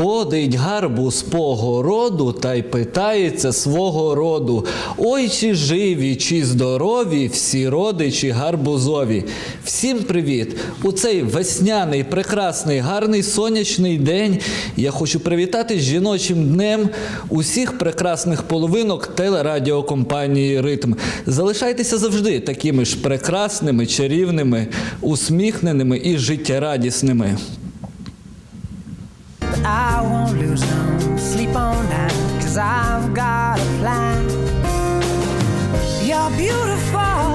Ходить гарбуз по городу та й питається свого роду. Ой, чи живі, чи здорові всі родичі гарбузові. Всім привіт! У цей весняний, прекрасний, гарний сонячний день я хочу привітати з жіночим днем усіх прекрасних половинок телерадіокомпанії Ритм. Залишайтеся завжди такими ж прекрасними, чарівними, усміхненими і життєрадісними. I won't lose no sleep on night, cause I've got a plan. You're beautiful,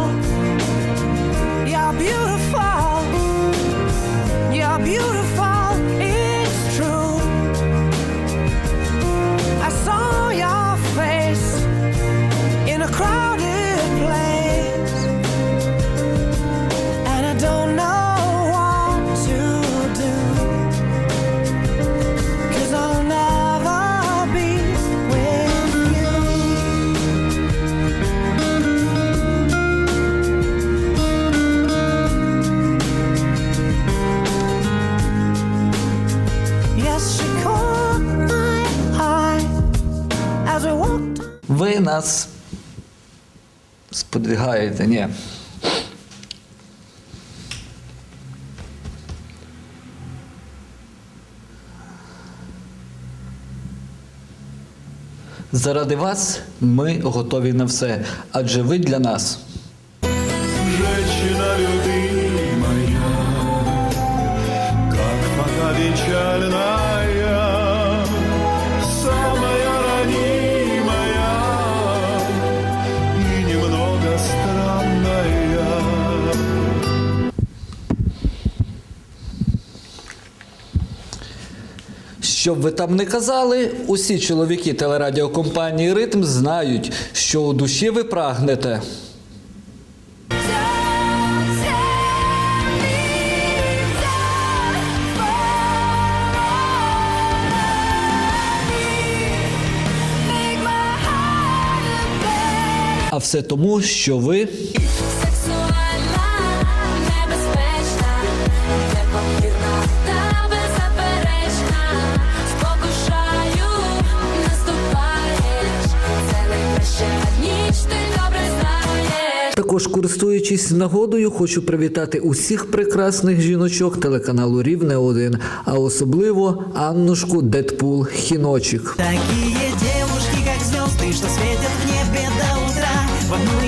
you're beautiful, нас сподвигаєте, ні. Заради вас ми готові на все, адже ви для нас. Щоб ви там не казали, усі чоловіки телерадіокомпанії Ритм знають, що у душі ви прагнете. А все тому, що ви користуючись нагодою, хочу привітати усіх прекрасних жіночок телеканалу Рівне 1, а особливо Аннушку Дедпул Хіночик. є девушки, як зв'язки, що світять в небі до утра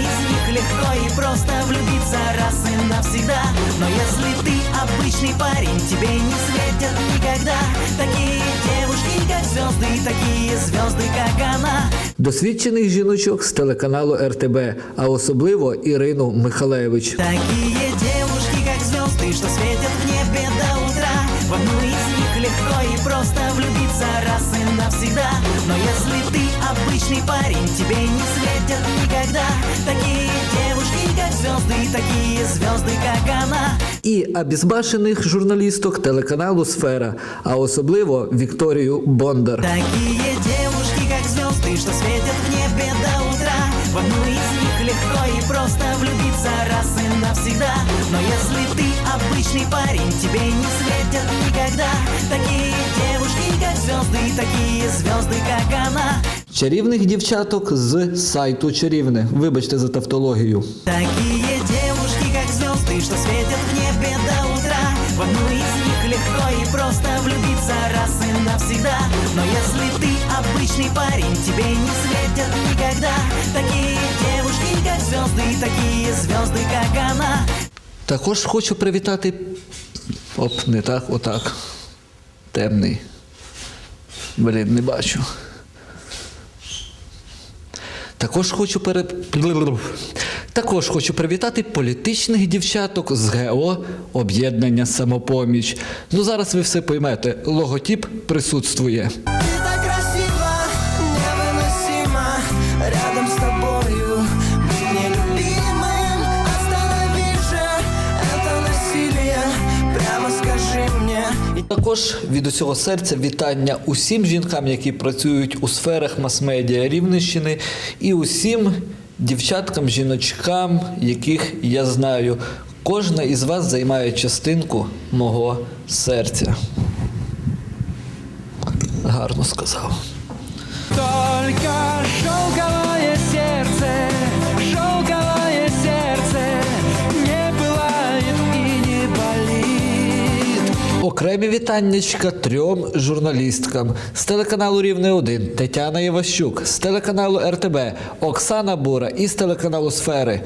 просто влюбиться раз и навсегда Но если ты обычный парень, тебе не светят никогда Такие девушки, как звезды, такие звезды, как она Досвідчених жіночок з телеканалу РТБ, а особливо Ірину Михалевич. Такие девушки, как звезды, что светят в небе до утра В одну из них легко и просто влюбиться раз и навсегда Но если ты обычный парень, тебе не светят никогда Такие обізбашених журналісток телеканалу Сфера, а особливо Вікторію Бондар. Такие девушки, как звезды, что светят в небе до утра В одну из них легко и просто влюбиться раз и навсегда Но если ты обычный парень, тебе не светят никогда Такие девушки, как звезды, такие звезды, как она Чарівних дівчаток з сайту Чарівне. Вибачте за тавтологію. Такие девушки, навсегда Но если ты обычный парень, тебе не светят никогда Такие девушки, как звезды, такие звезды, как она Також хочу привітати. Оп, не так, отак. Темний. Блін, не бачу. Також хочу пере... Також хочу привітати політичних дівчаток з ГО об'єднання самопоміч. Ну зараз ви все поймете. Логотип присутствує. Ты так красива, невыносимо Рядом с тобою быть нелюбимым Останови же это насилие Прямо скажи мне Також від усього серця вітання усім жінкам, які працюють у сферах мас-медіа Рівненщини, і усім дівчаткам, жіночкам, яких я знаю. Кожна із вас займає частинку мого серця. Гарно сказав. Только Окремі вітаннячка трьом журналісткам з телеканалу Рівне 1 Тетяна Єващук, з телеканалу РТБ Оксана Бура і з телеканалу Сфери.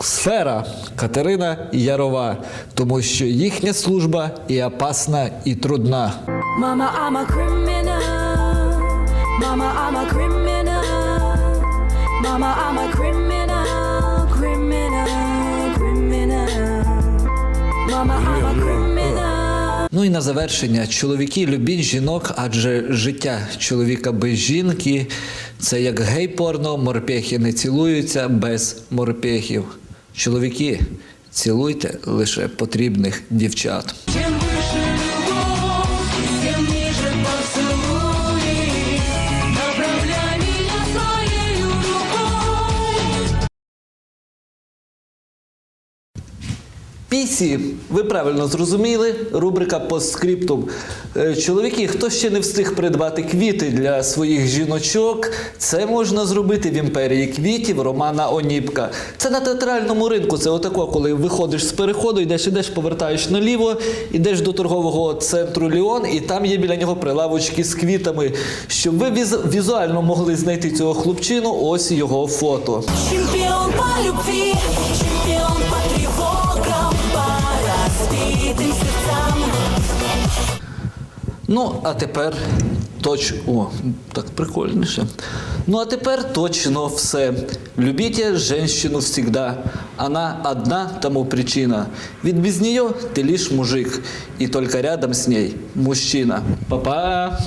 Сфера Катерина Ярова, тому що їхня служба і опасна, і трудна. Mama, I'm a criminal. Mama, I'm a criminal. Mama, I'm a criminal. Criminal, criminal. Ну і на завершення, чоловіки любіть жінок, адже життя чоловіка без жінки це як гей-порно, морпехи не цілуються без морпехів. Чоловіки, цілуйте лише потрібних дівчат. Пісі, ви правильно зрозуміли, рубрика постскриптум. Е, Чоловіки, хто ще не встиг придбати квіти для своїх жіночок, це можна зробити в імперії квітів Романа Оніпка. Це на театральному ринку. Це отако, коли виходиш з переходу, йдеш, ідеш, повертаєш наліво, йдеш до торгового центру Ліон, і там є біля нього прилавочки з квітами. Щоб ви віз- візуально могли знайти цього хлопчину, ось його фото. Чемпион по любви, чемпион по Ну, а тепер точно. О, так прикольніше. Ну, а тепер точно все. Любите женщину всегда. Она одна тому причина. Ведь без нее ты лишь мужик. И только рядом с ней мужчина. Па-па!